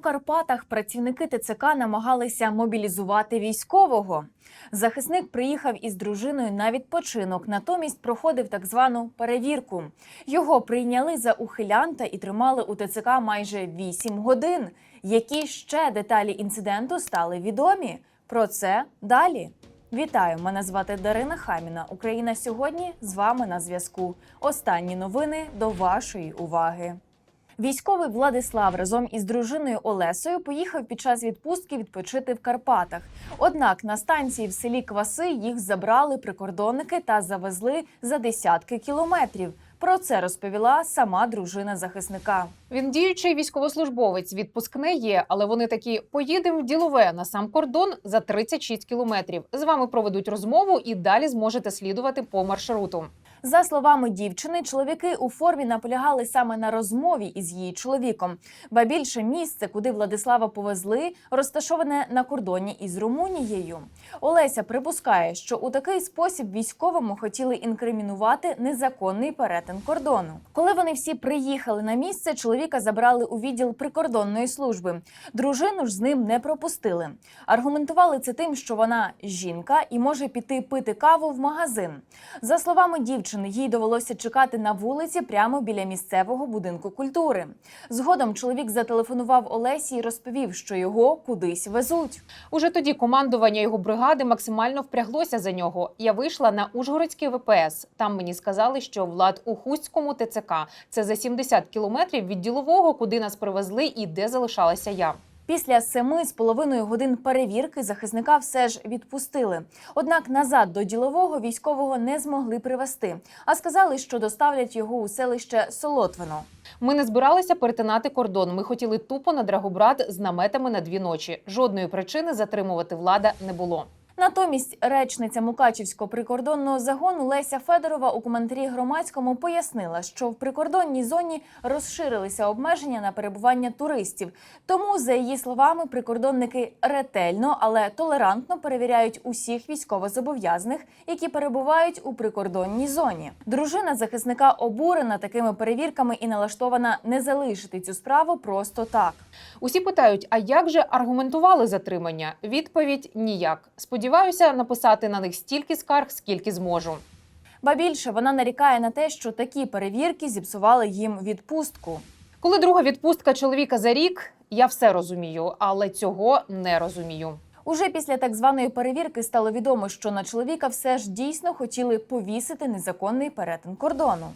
Карпатах працівники ТЦК намагалися мобілізувати військового. Захисник приїхав із дружиною на відпочинок, натомість проходив так звану перевірку. Його прийняли за ухилянта і тримали у ТЦК майже 8 годин. Які ще деталі інциденту стали відомі? Про це далі. Вітаю! Мене звати Дарина Хаміна. Україна сьогодні з вами на зв'язку. Останні новини до вашої уваги. Військовий Владислав разом із дружиною Олесою поїхав під час відпустки відпочити в Карпатах. Однак на станції в селі Кваси їх забрали прикордонники та завезли за десятки кілометрів. Про це розповіла сама дружина захисника. Він діючий військовослужбовець, відпуск не є, але вони такі поїдемо в ділове на сам кордон за 36 кілометрів. З вами проведуть розмову і далі зможете слідувати по маршруту. За словами дівчини, чоловіки у формі наполягали саме на розмові із її чоловіком. Ба більше місце, куди Владислава повезли, розташоване на кордоні із Румунією. Олеся припускає, що у такий спосіб військовому хотіли інкримінувати незаконний перетин кордону. Коли вони всі приїхали на місце, чоловіка забрали у відділ прикордонної служби. Дружину ж з ним не пропустили. Аргументували це тим, що вона жінка і може піти пити каву в магазин. За словами дівчини, їй довелося чекати на вулиці прямо біля місцевого будинку культури. Згодом чоловік зателефонував Олесі і розповів, що його кудись везуть. Уже тоді командування його бригади максимально впряглося за нього. Я вийшла на Ужгородський ВПС. Там мені сказали, що влад у Хустському ТЦК це за 70 кілометрів від ділового, куди нас привезли і де залишалася я. Після семи з половиною годин перевірки захисника все ж відпустили. Однак назад до ділового військового не змогли привезти, а сказали, що доставлять його у селище Солотвино. Ми не збиралися перетинати кордон. Ми хотіли тупо на Драгобрат з наметами на дві ночі. Жодної причини затримувати влада не було. Натомість речниця Мукачівського прикордонного загону Леся Федорова у коментарі громадському пояснила, що в прикордонній зоні розширилися обмеження на перебування туристів. Тому, за її словами, прикордонники ретельно, але толерантно перевіряють усіх військовозобов'язаних, які перебувають у прикордонній зоні. Дружина захисника обурена такими перевірками і налаштована не залишити цю справу просто так. Усі питають: а як же аргументували затримання? Відповідь ніяк. Сподіваюся написати на них стільки скарг, скільки зможу. Ба більше вона нарікає на те, що такі перевірки зіпсували їм відпустку. Коли друга відпустка чоловіка за рік, я все розумію, але цього не розумію. Уже після так званої перевірки стало відомо, що на чоловіка все ж дійсно хотіли повісити незаконний перетин кордону.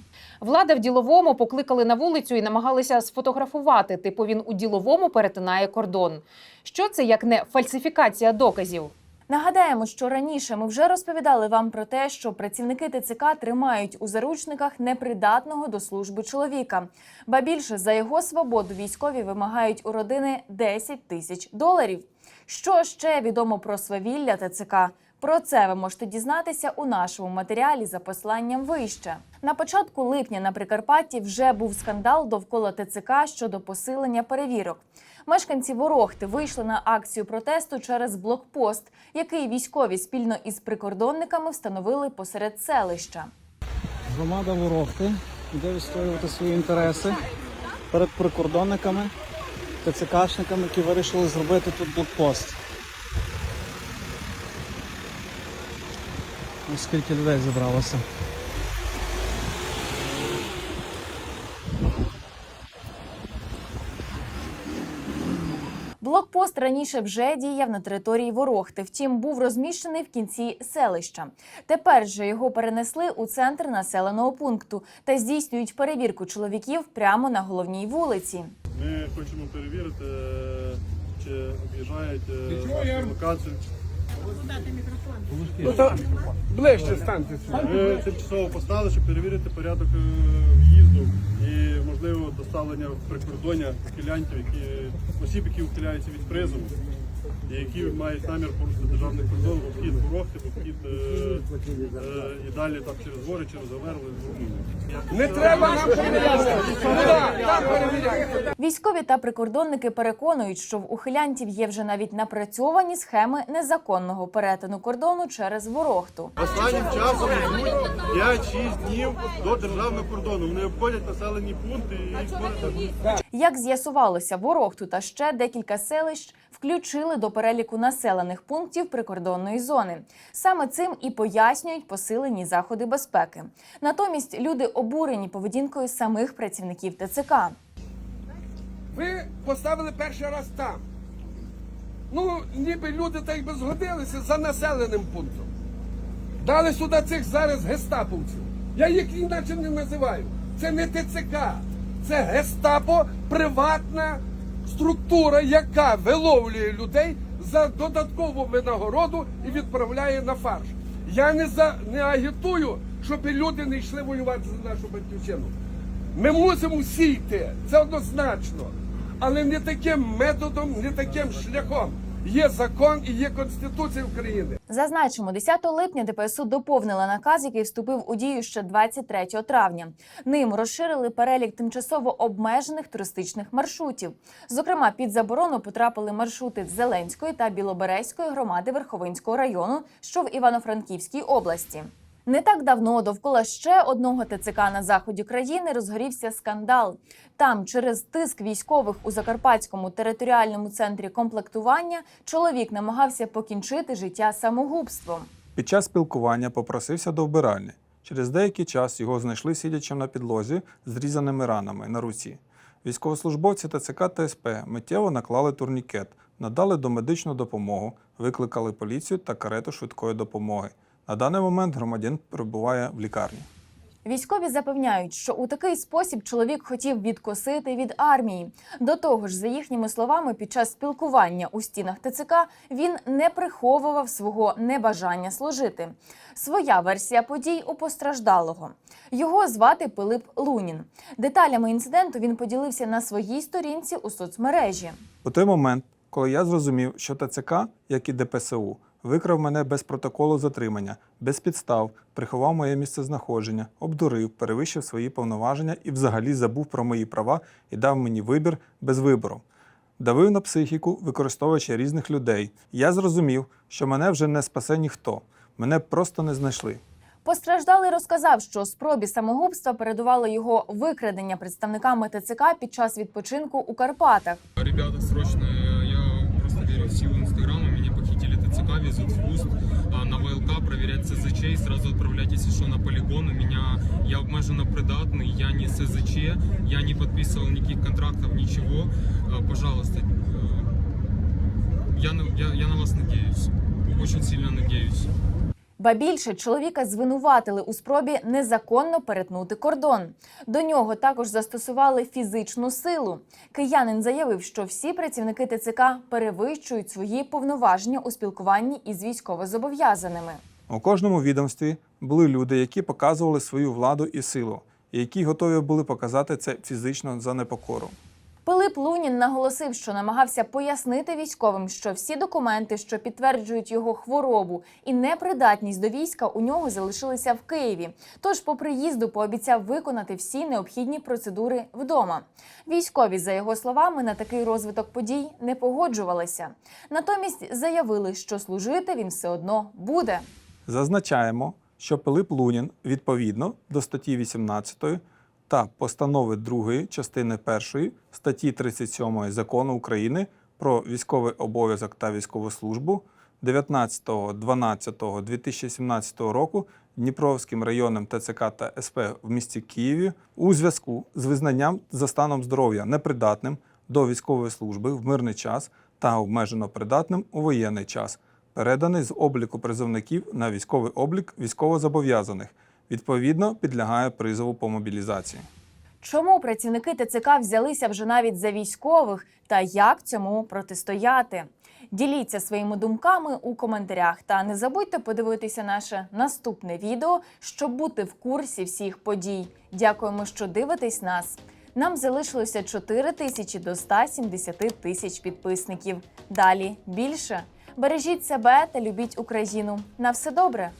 Влада в діловому покликали на вулицю і намагалися сфотографувати. Типу він у діловому перетинає кордон. Що це як не фальсифікація доказів? Нагадаємо, що раніше ми вже розповідали вам про те, що працівники ТЦК тримають у заручниках непридатного до служби чоловіка. Ба більше за його свободу військові вимагають у родини 10 тисяч доларів. Що ще відомо про свавілля ТЦК? Про це ви можете дізнатися у нашому матеріалі за посиланням вище. На початку липня на Прикарпатті вже був скандал довкола ТЦК щодо посилення перевірок. Мешканці Ворохти вийшли на акцію протесту через блокпост, який військові спільно із прикордонниками встановили посеред селища. Громада Ворохти йде відстоювати свої інтереси перед прикордонниками, ТЦКшниками, які вирішили зробити тут блокпост. Ось скільки людей зібралося. Блокпост раніше вже діяв на території Ворохти, втім був розміщений в кінці селища. Тепер же його перенесли у центр населеного пункту та здійснюють перевірку чоловіків прямо на головній вулиці. Ми хочемо перевірити, чи об'їжджають е, локацію. Ну то ближче станьте. Ми тимчасово поставили, щоб перевірити порядок е, в'їзду і можливо доставлення в прикордоння ухилянтів, які осіб, які ухиляються від призову. і які мають намір порушити державний кордон в обхід Ворохти, обхід е, і далі там через гори, через Аверли, в Румунію. Не треба нам перевіряти. Військові та прикордонники переконують, що в ухилянтів є вже навіть напрацьовані схеми незаконного перетину кордону через Ворохту. Останнім часом йдуть 5-6 днів до державного кордону. Вони обходять населені пункти і ходять. Як з'ясувалося, Ворохту та ще декілька селищ включили до переліку населених пунктів прикордонної зони. Саме цим і пояснюють посилені заходи безпеки. Натомість люди обурені поведінкою самих працівників ТЦК. Ви поставили перший раз там. Ну, ніби люди так би згодилися за населеним пунктом. Дали сюди цих зараз гестаповців. Я їх іначе не називаю. Це не ТЦК, це гестапо, приватна структура, яка виловлює людей за додаткову винагороду і відправляє на фарш. Я не за не агітую, щоб люди не йшли воювати за нашу батьківщину. Ми мусимо всі йти, це однозначно. Але не таким методом, не таким шляхом. Є закон і є Конституція України. Зазначимо, 10 липня ДПСУ доповнила наказ, який вступив у дію ще 23 травня. Ним розширили перелік тимчасово обмежених туристичних маршрутів. Зокрема, під заборону потрапили маршрути Зеленської та Білоберезької громади Верховинського району, що в Івано-Франківській області. Не так давно довкола ще одного ТЦК на заході країни розгорівся скандал. Там, через тиск військових у Закарпатському територіальному центрі комплектування, чоловік намагався покінчити життя самогубством. Під час спілкування попросився до вбиральні. Через деякий час його знайшли сидячим на підлозі з різаними ранами на руці. Військовослужбовці ТЦК та СП миттєво наклали турнікет, надали домедичну допомогу, викликали поліцію та карету швидкої допомоги. На даний момент громадян перебуває в лікарні. Військові запевняють, що у такий спосіб чоловік хотів відкосити від армії. До того ж, за їхніми словами, під час спілкування у стінах ТЦК він не приховував свого небажання служити. Своя версія подій у постраждалого. Його звати Пилип Лунін. Деталями інциденту він поділився на своїй сторінці у соцмережі. У той момент, коли я зрозумів, що ТЦК, як і ДПСУ, викрав мене без протоколу затримання, без підстав, приховав моє місцезнаходження, обдурив, перевищив свої повноваження і взагалі забув про мої права і дав мені вибір без вибору. Давив на психіку, використовуючи різних людей. Я зрозумів, що мене вже не спасе ніхто, мене просто не знайшли. Постраждалий розказав, що спробі самогубства передувало його викрадення представниками ТЦК під час відпочинку у Карпатах. Ребята, срочно, я просто верю в силу меня похитили ТЦК, везут в Хуст, а, на ВЛК, проверять СЗЧ и сразу отправлять, если что, на полигон. У меня, я обмеженно придатный, я не СЗЧ, я не подписывал никаких контрактов, ничего. А, Пожалуйста, э, я, на- я, я на вас надеюсь, очень сильно надеюсь. Ба більше чоловіка звинуватили у спробі незаконно перетнути кордон. До нього також застосували фізичну силу. Киянин заявив, що всі працівники ТЦК перевищують свої повноваження у спілкуванні із військовозобов'язаними. У кожному відомстві були люди, які показували свою владу і силу, і які готові були показати це фізично за непокору. Пилип Лунін наголосив, що намагався пояснити військовим, що всі документи, що підтверджують його хворобу і непридатність до війська, у нього залишилися в Києві. Тож, по приїзду, пообіцяв виконати всі необхідні процедури вдома. Військові, за його словами, на такий розвиток подій не погоджувалися. Натомість заявили, що служити він все одно буде. Зазначаємо, що Пилип Лунін відповідно до статті 18 та постанови 2 частини 1 статті 37 Закону України про військовий обов'язок та військову службу 19.12.2017 року Дніпровським районним ТЦК та СП в місті Києві у зв'язку з визнанням за станом здоров'я непридатним до військової служби в мирний час та обмежено придатним у воєнний час, переданий з обліку призовників на військовий облік військовозобов'язаних, відповідно підлягає призову по мобілізації. Чому працівники ТЦК взялися вже навіть за військових та як цьому протистояти? Діліться своїми думками у коментарях та не забудьте подивитися наше наступне відео, щоб бути в курсі всіх подій. Дякуємо, що дивитесь нас. Нам залишилося 4 тисячі до 170 тисяч підписників. Далі більше. Бережіть себе та любіть Україну. На все добре!